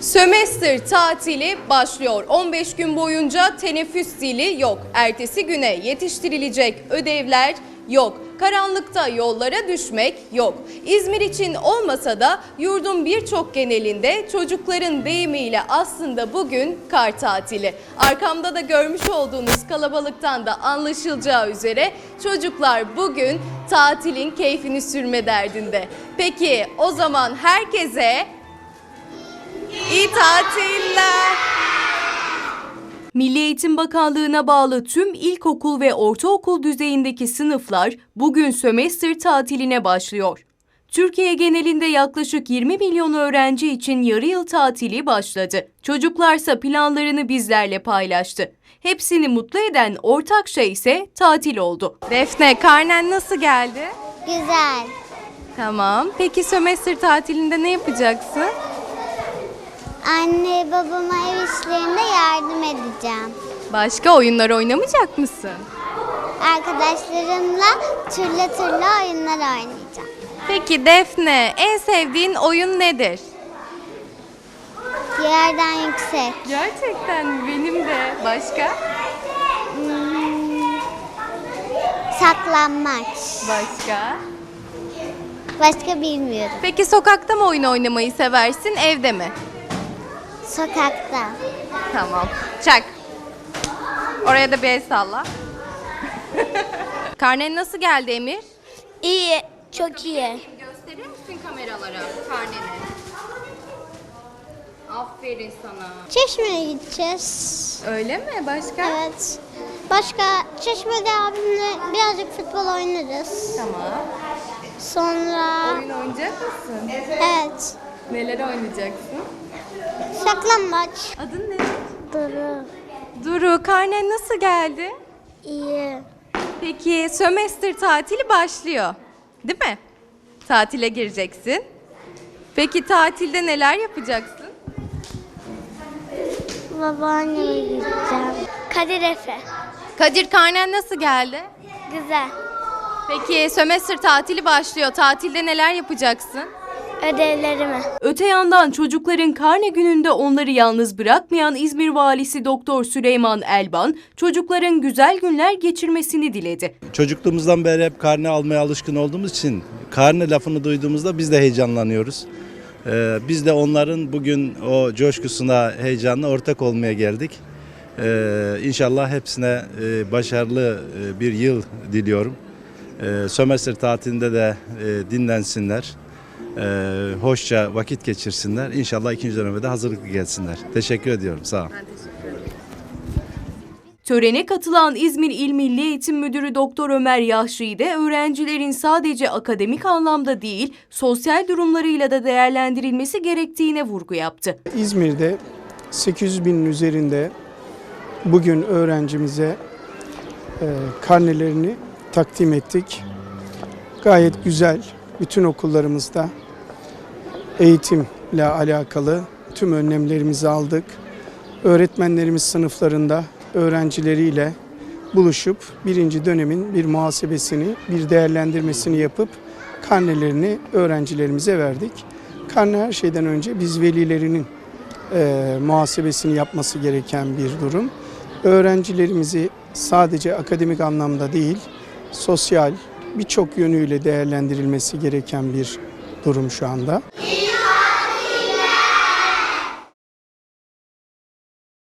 Sömestr tatili başlıyor. 15 gün boyunca teneffüs zili yok. Ertesi güne yetiştirilecek ödevler yok. Karanlıkta yollara düşmek yok. İzmir için olmasa da yurdun birçok genelinde çocukların deyimiyle aslında bugün kar tatili. Arkamda da görmüş olduğunuz kalabalıktan da anlaşılacağı üzere çocuklar bugün tatilin keyfini sürme derdinde. Peki o zaman herkese İyi tatiller. Milli Eğitim Bakanlığı'na bağlı tüm ilkokul ve ortaokul düzeyindeki sınıflar bugün sömestr tatiline başlıyor. Türkiye genelinde yaklaşık 20 milyon öğrenci için yarı yıl tatili başladı. Çocuklarsa planlarını bizlerle paylaştı. Hepsini mutlu eden ortak şey ise tatil oldu. Defne, karnen nasıl geldi? Güzel. Tamam. Peki sömestr tatilinde ne yapacaksın? Anne babama ev işlerinde yardım edeceğim. Başka oyunlar oynamayacak mısın? Arkadaşlarımla türlü türlü oyunlar oynayacağım. Peki Defne, en sevdiğin oyun nedir? Yerden yüksek. Gerçekten benim de. Başka? Saklanmaç. Başka? Başka bilmiyorum. Peki sokakta mı oyun oynamayı seversin, evde mi? Sokakta. Tamam. Çak. Oraya da bir el salla. Karnen nasıl geldi Emir? İyi. Çok iyi. Gösterir misin kameralara karneni? Aferin sana. Çeşme'ye gideceğiz. Öyle mi? Başka? Evet. Başka Çeşme'de abimle birazcık futbol oynarız. Tamam. Sonra Oyun oynayacak mısın? evet. Neler oynayacaksın? Saklambaç. Adın ne? Duru. Duru, karnen nasıl geldi? İyi. Peki sömestr tatili başlıyor. Değil mi? Tatile gireceksin. Peki tatilde neler yapacaksın? Babaanneme gideceğim. Kadir Efe. Kadir karnen nasıl geldi? Güzel. Peki sömestr tatili başlıyor. Tatilde neler yapacaksın? Ödevlerimi. Öte yandan çocukların karne gününde onları yalnız bırakmayan İzmir Valisi Doktor Süleyman Elban, çocukların güzel günler geçirmesini diledi. Çocukluğumuzdan beri hep karne almaya alışkın olduğumuz için karne lafını duyduğumuzda biz de heyecanlanıyoruz. Ee, biz de onların bugün o coşkusuna, heyecanına ortak olmaya geldik. Ee, inşallah hepsine e, başarılı e, bir yıl diliyorum. Ee, sömestr tatilinde de e, dinlensinler. Ee, hoşça vakit geçirsinler. İnşallah ikinci döneme de hazırlıklı gelsinler. Teşekkür ediyorum. Sağ olun. Törene katılan İzmir İl Milli Eğitim Müdürü Doktor Ömer Yahşi de öğrencilerin sadece akademik anlamda değil, sosyal durumlarıyla da değerlendirilmesi gerektiğine vurgu yaptı. İzmir'de 800 binin üzerinde bugün öğrencimize e, karnelerini takdim ettik. Gayet güzel. Bütün okullarımızda eğitimle alakalı tüm önlemlerimizi aldık. Öğretmenlerimiz sınıflarında öğrencileriyle buluşup birinci dönemin bir muhasebesini, bir değerlendirmesini yapıp karnelerini öğrencilerimize verdik. Karne her şeyden önce biz velilerinin e, muhasebesini yapması gereken bir durum. Öğrencilerimizi sadece akademik anlamda değil, sosyal birçok yönüyle değerlendirilmesi gereken bir durum şu anda.